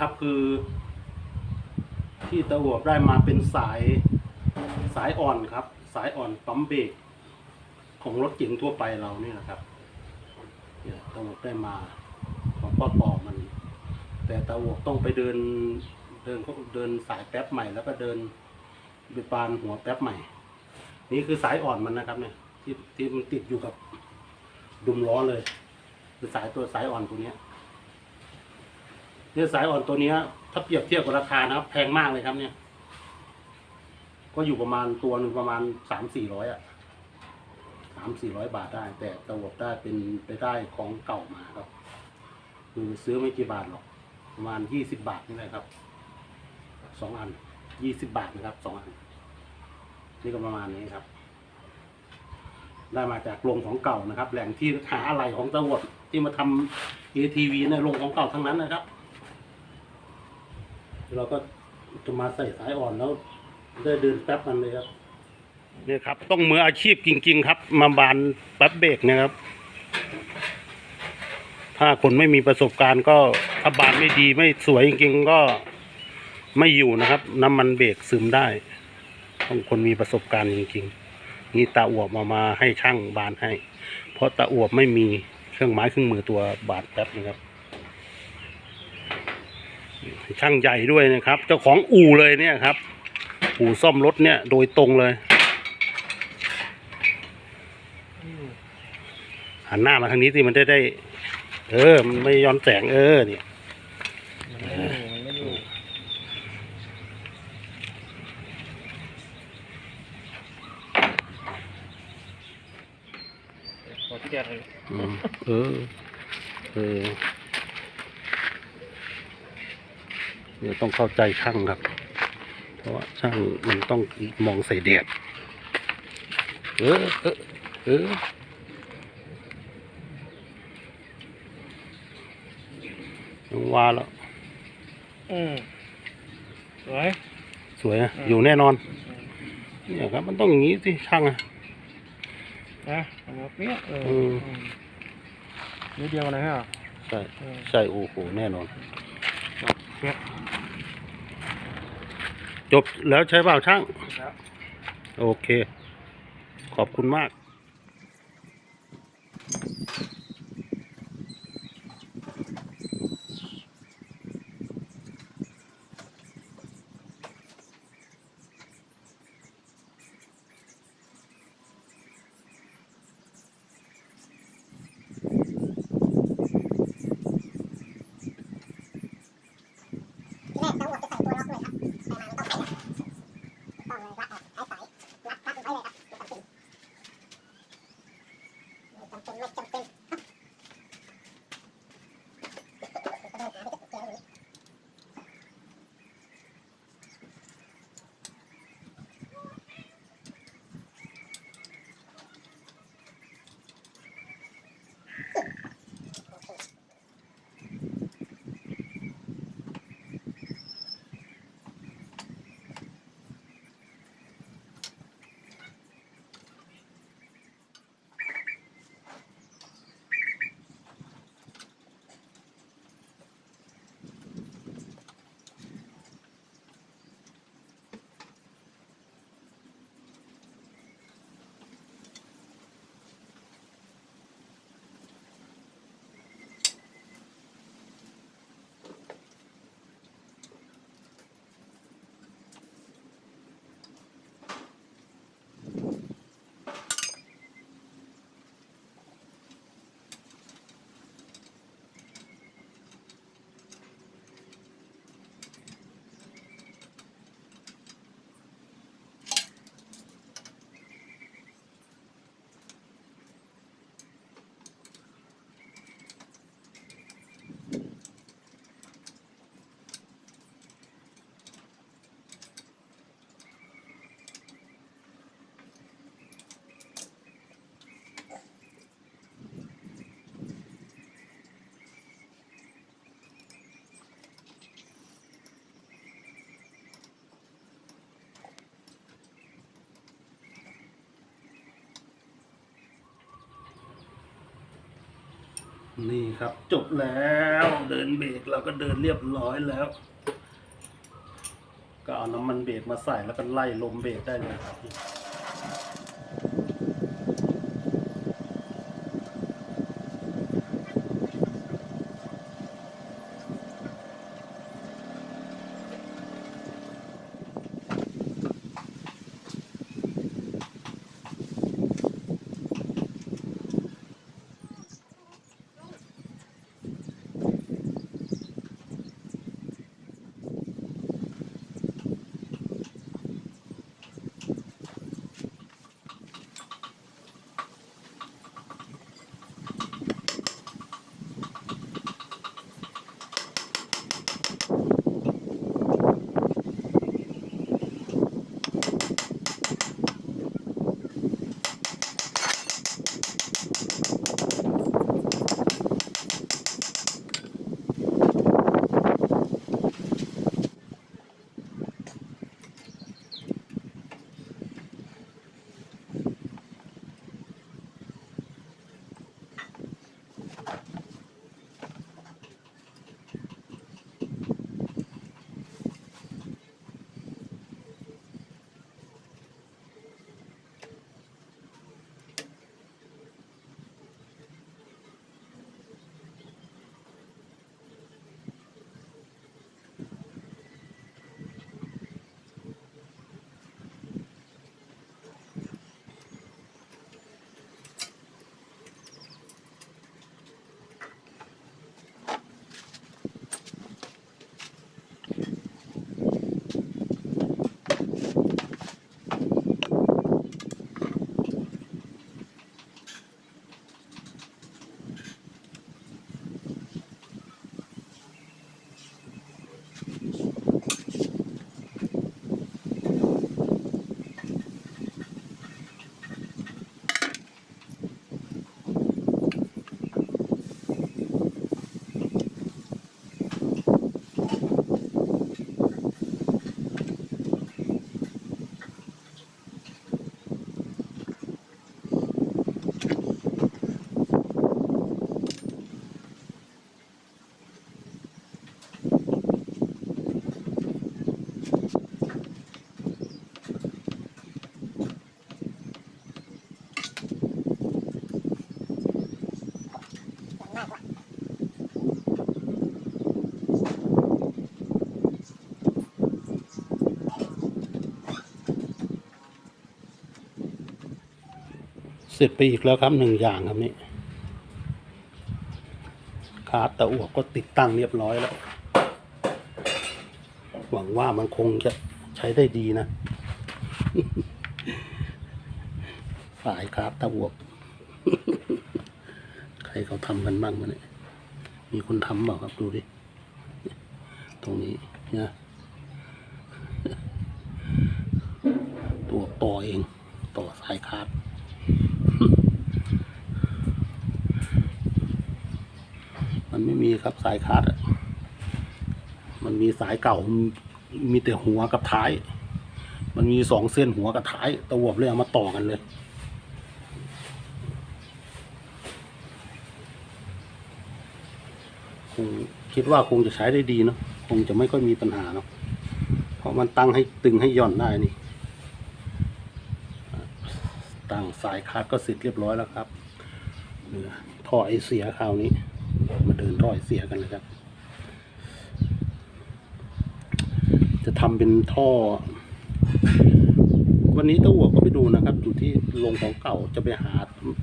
ครับ คือ ที่ตะอวบได้มาเป็นสายสายอ่อนครับ สายอ่อนปั๊มเบรกของรถเก๋งทั่วไปเรานี่นะครับเนี่ยตะอวบได้มาของพ่อต่อมัน แต่ตะอวบต้องไปเดินเดินเดินสายแป๊บใหม่แล้วก็เดินไปปานหัวแป๊บใหม่ นี่คือสายอ่อนมันนะครับ เนี่ย ที่ที่มันติดอยู่กับดุมล้อเลยคือสายตัวสายอ่อนตัวเนี้ย เนี่ยสายอ่อนตัวนี้ถ้าเปรียบเทียบกับราคานะครับ แพงมากเลยครับเนี่ย ก็อยู่ประมาณตัวหนึ่งประมาณสามสี่ร้อยอะสามสี่ร้อยบาทได้ แต่ตะวบได้เป็นไปได้ของเก่ามาครับ คือซื้อไม่กี่บาทหรอก ประมาณยี่สิบบาทนี่แหละครับสองอันยี่สิบบาทนะครับสองอัน นี่ก็ประมาณนี้ครับ ได้มาจากโรงของเก่านะครับ แหล่งที่หาอะไรของตะวดที่มาทำ ATV เนี่ยโรงของเก่าทั้งนั้นนะครับ เราก็จะมาใส่สายอ่อนแล้ว ได้เดินแป๊บมันเลยครับเนี่ยครับ ต้องมืออาชีพจริง ๆ ครับ มาบานแป๊บเบรกนะครับ ถ้าคนไม่มีประสบการณ์ก็ถ้าบานไม่ดีไม่สวยจริงๆก็ไม่อยู่นะครับ น้ำมันเบรกซึมได้ ต้องคนมีประสบการณ์จริงๆนี่ตาอวบมามาให้ช่างบานให้ เพราะตาอวบไม่มีเครื่องไม้เครื่องมือตัวบาดแป๊บนะครับ ช่างใหญ่ด้วยนะครับ เจ้าของอู่เลยเนี่ยครับ อู่ซ่อมรถเนี่ยโดยตรงเลยหันหน้ามาทางนี้สิมันได้ได้ เออ มันไม่ย้อนแสงเออเนี่ยมันไม่อยู่มันไม่อยู่ขอเทียบเลยอืมเออ เออ เดี๋ยวต้องเข้าใจช่างครับ เพราะว่าช่างมันต้องมองใส่แดดเออเออเออยังว่าแล้ว อืมสวย สวยอะอืมอยู่แน่นอน เนี่ยครับ มันต้องอย่างนี้สิช่างอะนะเอามาเปี้ยเอออืมอืมนิดเดียวนะฮะใช่เออใช่โอ้โหแน่นอน เปี้ยจบแล้วใช่เปล่าช่างครับโอเค ขอบคุณมาก นี่ครับจบแล้วเดินเบรกเราก็เดินเรียบร้อยแล้ว ก็เอาน้ำมันเบรกมาใส่แล้วก็ไล่ลมเบรกได้เลยครับ ร็จไปอีกแล้วครับหนึ่งอย่างครับนี่คาร์ตตะอวกก็ติดตั้งเรียบร้อยแล้ว หวังว่ามันคงจะใช้ได้ดีนะสายคาร์ตตะอวก ใครเขาทำกันบ้างมาเนี่ยมีคนทำเปล่าครับดูดิ ตรงนี้นะ ตัวต่อเอง ต่อสายคาร์ต มีครับสายคาร์ดมันมีสายเก่ามีแต่หัวกับท้าย มันมีสองเส้นหัวกับท้ายตะวบเลยเอามาต่อกันเลยคงคิดว่าคงจะใช้ได้ดีเนาะคงจะไม่ค่อยมีปัญหาเนาะเพราะมันตั้งให้ตึงให้ย่อนได้นี่ตั้งสายคาร์ดก็เสร็จเรียบร้อยแล้วครับเหลือท่อไอเสียคราวนี้ มาเดินท่อไอเสียกันเลยครับ จะทำเป็นท่อ วันนี้ตะวัวก็ไปดูนะครับ อยู่ที่โรงของเก่าจะไปหา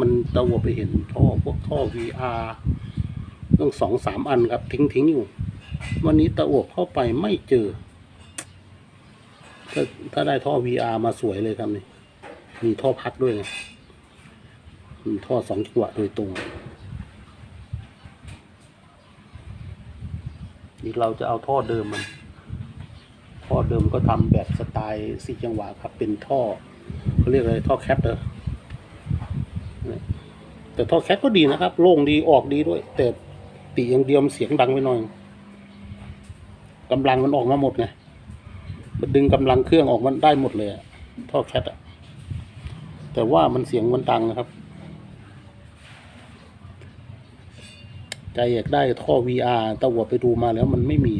มันตะวัวไปเห็นท่อพวกท่อ VR ต้องสองสามอันครับ ทิ้งทิ้งๆอยู่ วันนี้ตะอวบเข้าไปไม่เจอ ถ้าถ้าได้ท่อ VR มาสวยเลยครับนี่ มีท่อพัดด้วยไงมีท่อสองจังหวะโดยตรง นี่เราจะเอาท่อเดิมมันท่อเดิมก็ทำแบบสไตล์สี่จังหวะครับเป็นท่อเขาเรียกอะไรท่อแคปเตอร์แต่ท่อแคปก็ดีนะครับ โล่งดีออกดีด้วย แต่ตีอย่างเดียวมันเสียงดังไปหน่อยกำลังมันออกมาหมดไงมันดึงกำลังเครื่องออกมันได้หมดเลยอะท่อแคทอะแต่ว่ามันเสียงมันดังนะครับ รอยากได้ท่อ VR ตะวัวไปดูมาแล้วมันไม่มี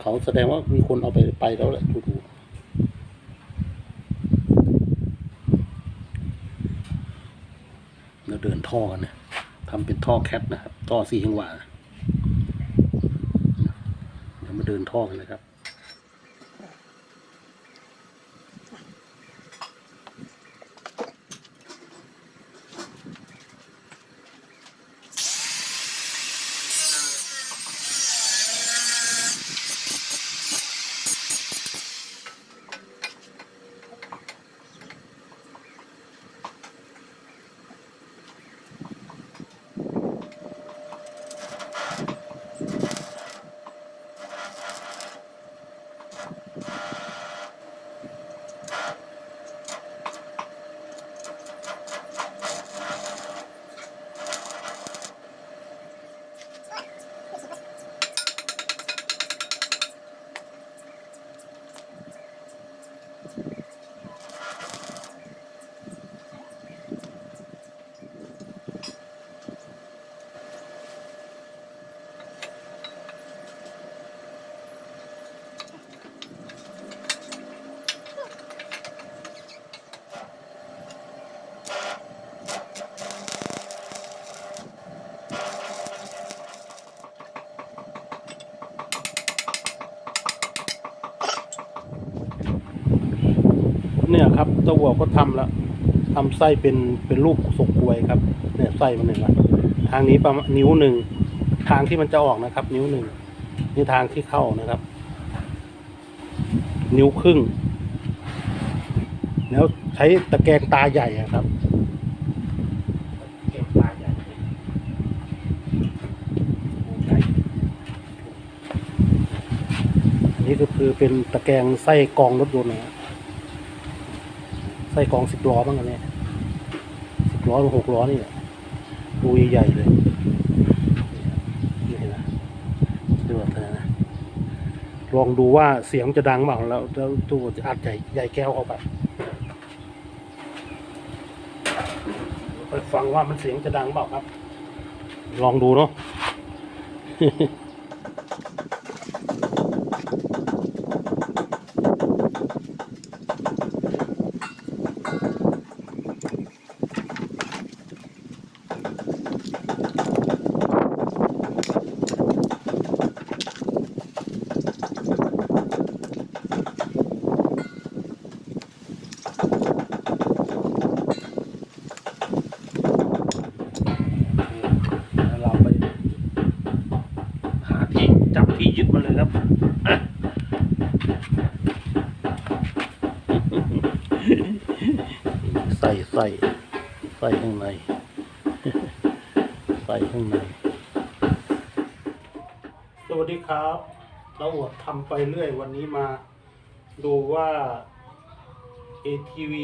เขาแสดงว่ามีคนเอาไปไปแล้วแหละดูดูแล้วเดินท่อกันนะทำเป็นท่อแคทนะครับ ท่อสี่จังหวะนะเดี๋ยวมาเดินท่อกันนะครับ เนี่ย ครับตะวัวก็ทำแล้วทำไส้เป็นเป็นรูปสกกวยครับเนี่ยไส้มันหนึ่งละทางนี้ประมาณนิ้วหนึ่งทางที่มันจะออกนะครับ นิ้วหนึ่งนี่ทางที่เข้านะครับ นิ้วครึ่ง แล้วใช้ตะแกรงตาใหญ่ครับตะแกรงตาใหญ่อันนี้ก็คือเป็นตะแกรงไส้กองรถยนต์นะฮะ ไส้กรองสิบล้อบ้างกันเนี่ยสิบล้อหรือหกล้อนี่แหละดูใหญ่ๆเลยนี่เห็นไหมดูแบบนั้นนะลองดูว่าเสียงจะดังเปล่าแล้วแล้วตัวจะอัดใหญ่ใหญ่แก้วเข้าไปไปฟังว่ามันเสียงจะดังเปล่าครับ ลองดูเนาะ แล้วเราไปหาที่จับที่ยึดมันเลยครับอะ ใส่ใส่ใส่ข้างในใส่ข้างใน สวัสดีครับเราอวดทำไปเรื่อยวันนี้มาดูว่า ATV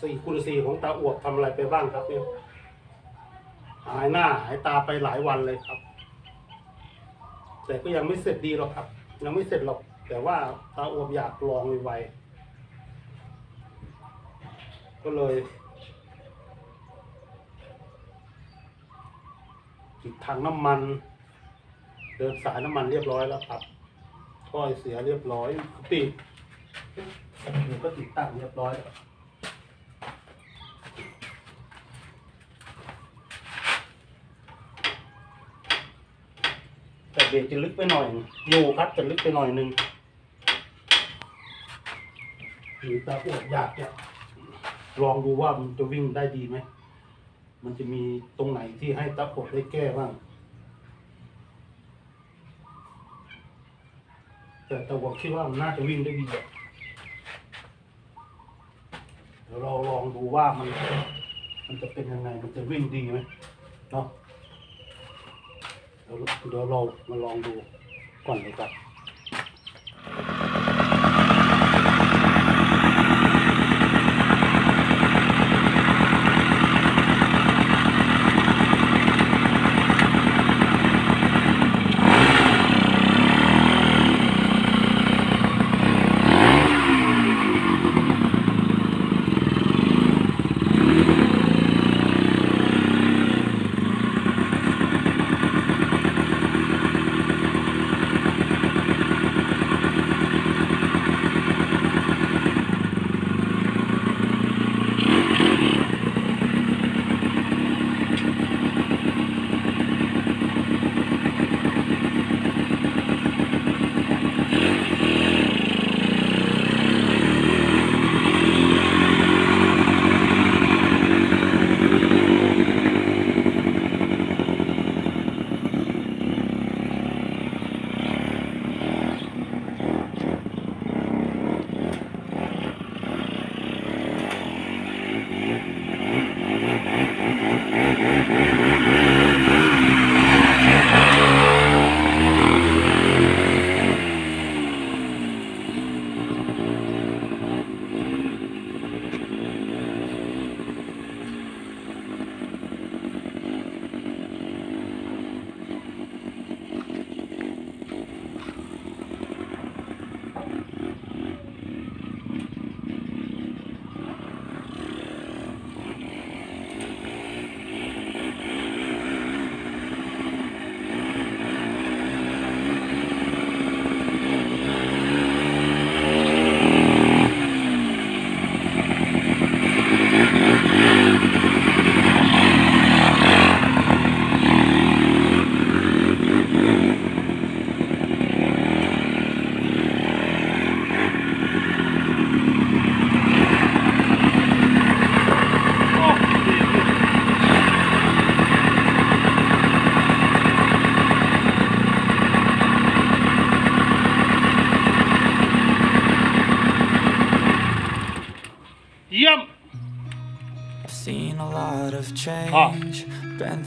สี่คูณสี่ของตาอวบทำอะไรไปบ้างครับเนี่ยหายหน้าหายตาไปหลายวันเลยครับ แต่ก็ยังไม่เสร็จดีหรอกครับ ยังไม่เสร็จหรอก แต่ว่าตาอวบอยากลองไวๆ ก็เลยติดถังน้ำมัน เดินสายน้ำมันเรียบร้อยแล้วครับถ้อยเสียเรียบร้อยปิดหนูก็ติดตั้งเรียบร้อยแล้วแต่เบรกจะลึกไปหน่อยอยู่ครับจะลึกไปหน่อยหนึงหรือตาอวดอยากจะ ลองดูว่ามันจะวิ่งได้ดีไหม มันจะมีตรงไหนที่ให้ตาอวดได้แก้บ้าง แต่ตาอวดคิดว่ามันน่าจะวิ่งได้ดีเดี๋ยวเราลองดูว่ามัน มันจะเป็นยังไง มันจะวิ่งดีไหมเนาะเดี๋ยวเดี๋ยวเรามาลองดูก่อนเลยครับ